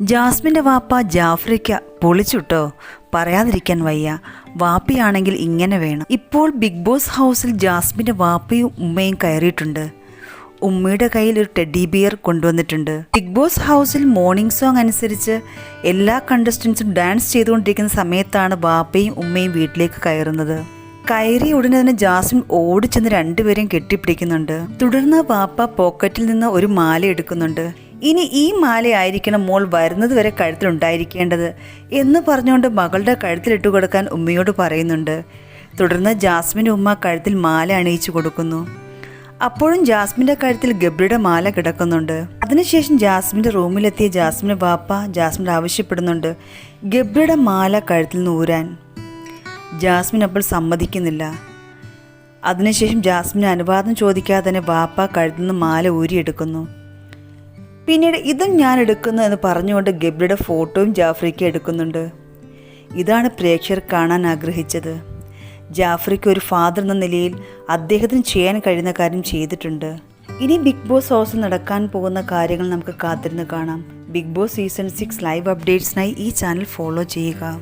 ജാസ്മിന്റെ വാപ്പ ജാഫ്രിക്ക പൊളിച്ചുട്ടോ. പറയാതിരിക്കാൻ വയ്യ. വാപ്പയാണെങ്കിൽ ഇങ്ങനെ വേണം. ഇപ്പോൾ ബിഗ് ബോസ് ഹൗസിൽ ജാസ്മിന്റെ വാപ്പയും ഉമ്മയും കയറിയിട്ടുണ്ട്. ഉമ്മയുടെ കയ്യിൽ ഒരു ടെഡി ബിയർ കൊണ്ടുവന്നിട്ടുണ്ട്. ബിഗ് ബോസ് ഹൗസിൽ മോർണിംഗ് സോങ് അനുസരിച്ച് എല്ലാ കണ്ടസ്റ്റൻസും ഡാൻസ് ചെയ്തുകൊണ്ടിരിക്കുന്ന സമയത്താണ് വാപ്പയും ഉമ്മയും വീട്ടിലേക്ക് കയറുന്നത്. കയറി ഉടനെ തന്നെ ജാസ്മിൻ ഓടിച്ചെന്ന് രണ്ടുപേരെയും കെട്ടിപ്പിടിക്കുന്നുണ്ട്. തുടർന്ന് വാപ്പ പോക്കറ്റിൽ നിന്ന് ഒരു മാല എടുക്കുന്നുണ്ട്. ഇനി ഈ മാലയായിരിക്കണം മോൾ വരുന്നത് വരെ കഴുത്തിലുണ്ടായിരിക്കേണ്ടത് എന്ന് പറഞ്ഞുകൊണ്ട് മകളുടെ കഴുത്തിലിട്ട് കൊടുക്കാൻ ഉമ്മയോട് പറയുന്നുണ്ട്. തുടർന്ന് ജാസ്മിന്റെ ഉമ്മ കഴുത്തിൽ മാല അണിയിച്ചു കൊടുക്കുന്നു. അപ്പോഴും ജാസ്മിന്റെ കഴുത്തിൽ ഗബ്രിയുടെ മാല കിടക്കുന്നുണ്ട്. അതിനുശേഷം ജാസ്മിന്റെ റൂമിലെത്തിയ ജാസ്മിന്റെ വാപ്പ ജാസ്മിൻ ആവശ്യപ്പെടുന്നുണ്ട് ഗബ്രിയുടെ മാല കഴുത്തിൽ നിന്ന് ഊരാൻ. ജാസ്മിൻ അപ്പോൾ സമ്മതിക്കുന്നില്ല. അതിനുശേഷം ജാസ്മിന് അനുവാദം ചോദിക്കാതെ തന്നെ വാപ്പ കഴുത്തിൽ നിന്ന് മാല ഊരിയെടുക്കുന്നു. പിന്നീട് ഇതും ഞാൻ എടുക്കുന്നു എന്ന് പറഞ്ഞുകൊണ്ട് ഗബ്രിയുടെ ഫോട്ടോയും ജാഫ്രിക്ക് എടുക്കുന്നുണ്ട്. ഇതാണ് പ്രേക്ഷകർ കാണാൻ ആഗ്രഹിച്ചത്. ജാഫ്രിക്ക് ഒരു ഫാദർ എന്ന നിലയിൽ അദ്ദേഹത്തിന് ചെയ്യാൻ കഴിയുന്ന കാര്യം ചെയ്തിട്ടുണ്ട്. ഇനി ബിഗ് ബോസ് ഹൗസിൽ നടക്കാൻ പോകുന്ന കാര്യങ്ങൾ നമുക്ക് കാത്തിരുന്ന് കാണാം. Big Boss season six live അപ്ഡേറ്റ്സിനായി ഈ ചാനൽ ഫോളോ ചെയ്യുക.